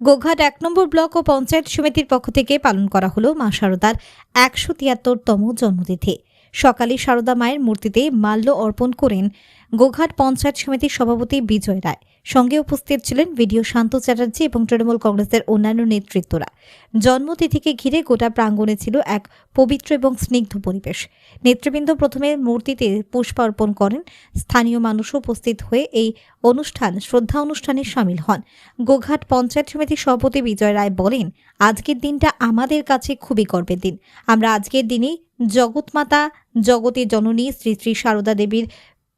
গোঘাট এক নম্বর ব্লক ও পঞ্চায়েত সমিতির পক্ষ থেকে পালন করা হলো মা শারদার একশো তিয়াত্তরতম জন্মতিথি। সকালে শারদা মায়ের মূর্তিতে মাল্য অর্পণ করেন গোঘাট পঞ্চায়েত সমিতির সভাপতি বিজয় রায়। সঙ্গে উপস্থিত ছিলেন ভিডিও শান্ত চ্যাটার্জি এবং তৃণমূল কংগ্রেসের অন্যান্য নেতৃত্বরা। জন্মতিথিকে ঘিরে গোটা প্রাঙ্গণে ছিল এক পবিত্র এবং স্নিগ্ধ পরিবেশ। নেতৃবৃন্দ প্রথমে মূর্তিতে পুষ্প অর্পণ করেন। স্থানীয় মানুষও উপস্থিত হয়ে এই অনুষ্ঠান, শ্রদ্ধা অনুষ্ঠানে সামিল হন। গোঘাট পঞ্চায়েত সমিতির সভাপতি বিজয় রায় বলেন, আজকের দিনটা আমাদের কাছে খুবই গর্বের দিন। আমরা আজকের দিনে জগৎমাতা, জগতের জননী শ্রী শ্রী সারদা দেবীর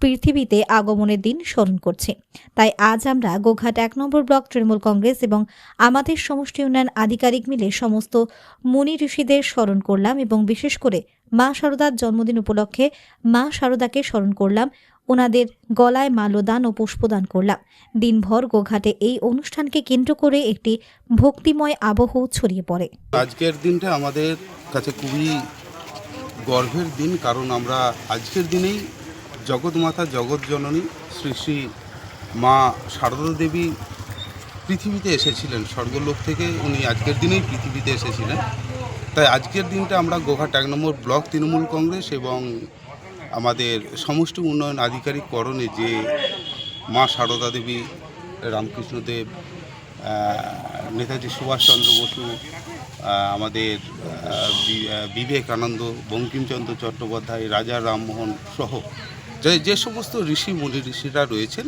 পৃথিবীতে আগমনের দিন স্মরণ করছি। তাই আজ আমরা গোঘাট এক নম্বর ব্লক তৃণমূল কংগ্রেস এবং আমাদের সমষ্টি উন্নয়ন আধিকারিক মিলে সমস্ত মুনি ঋষিদের স্মরণ করলাম এবং বিশেষ করে মা শারদার জন্মদিন উপলক্ষে মা শারদাকে স্মরণ করলাম, ওনাদের গলায় মাল্যদান ও পুষ্পদান করলাম। দিনভর গোঘাটে এই অনুষ্ঠানকে কেন্দ্র করে একটি ভক্তিময় আবহ ছড়িয়ে পড়ে। আজকের দিনটা আমাদের কাছে খুবই গর্বের দিন, কারণ আমরা আজকের দিনেই জগৎমাতা জগৎ জননী শ্রী শ্রী মা শারদা দেবী পৃথিবীতে এসেছিলেন। স্বর্গলোক থেকে উনি আজকের দিনেই পৃথিবীতে এসেছিলেন। তাই আজকের দিনটা আমরা গোঘাট এক নম্বর ব্লক তৃণমূল কংগ্রেস এবং আমাদের সমষ্টি উন্নয়ন আধিকারিক করণে যে মা শারদা দেবী, রামকৃষ্ণদেব নেতাজি সুভাষচন্দ্র বসু আমাদের বিবেকানন্দ, বঙ্কিমচন্দ্র চট্টোপাধ্যায়, রাজা রামমোহন সহ যে যে সমস্ত ঋষি মুনি ঋষিরা রয়েছেন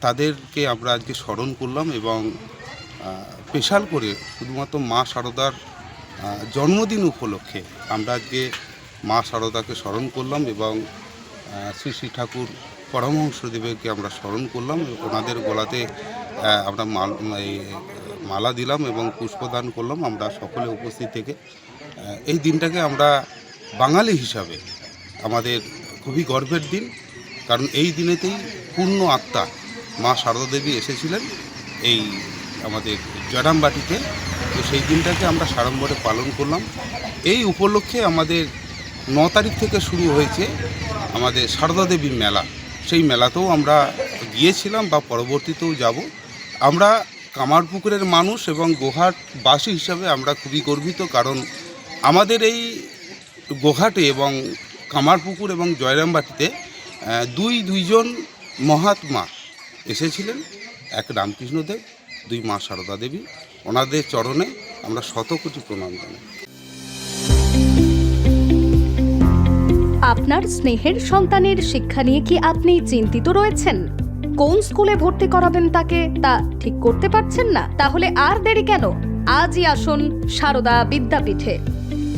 তাদেরকে আমরা আজকে স্মরণ করলাম এবং স্পেশাল করে শুধুমাত্র মা শারদার আহ, জন্মদিন উপলক্ষে আমরা আজকে মা শারদাকে স্মরণ করলাম এবং শ্রী শ্রী ঠাকুর পরমহংসদেবকে আমরা স্মরণ করলাম। ওনাদের গলাতে আমরা মালা দিলাম এবং পুষ্পদান করলাম আমরা সকলে উপস্থিত থেকে। এই দিনটাকে আমরা বাঙালি হিসাবে আমাদের খুবই গর্বের দিন, কারণ এই দিনেতেই পূর্ণ আত্মা মা শারদা দেবী এসেছিলেন এই আমাদের জয়রামবাটিতে। তো সেই দিনটাকে আমরা সাড়ম্বরে পালন করলাম। এই উপলক্ষে আমাদের ন তারিখ থেকে শুরু হয়েছে আমাদের সারদা দেবী মেলা। সেই মেলাতেও আমরা গিয়েছিলাম বা পরবর্তীতেও যাব। আমরা কামারপুকুরের মানুষ এবং গোহাটবাসী হিসাবে আমরা খুবই গর্বিত, কারণ আমাদের এই গোঘাটে এবং কামারপুকুর এবং জয়রামবাটিতে দুই দুইজন মহাত্মা এসেছিলেন। এক রামকৃষ্ণদেব দুই মা সারদা দেবী। ওনাদের চরণে আমরা শত কোটি প্রণাম জানাই। আপনার স্নেহের সন্তানের শিক্ষা নিয়ে কি আপনি চিন্তিত রয়েছেন? কোন স্কুলে ভর্তি করাবেন তাকে, তা ঠিক করতে পারছেন না? তাহলে আর দেরি কেন? আজই আসুন সারদা বিদ্যাপীঠে।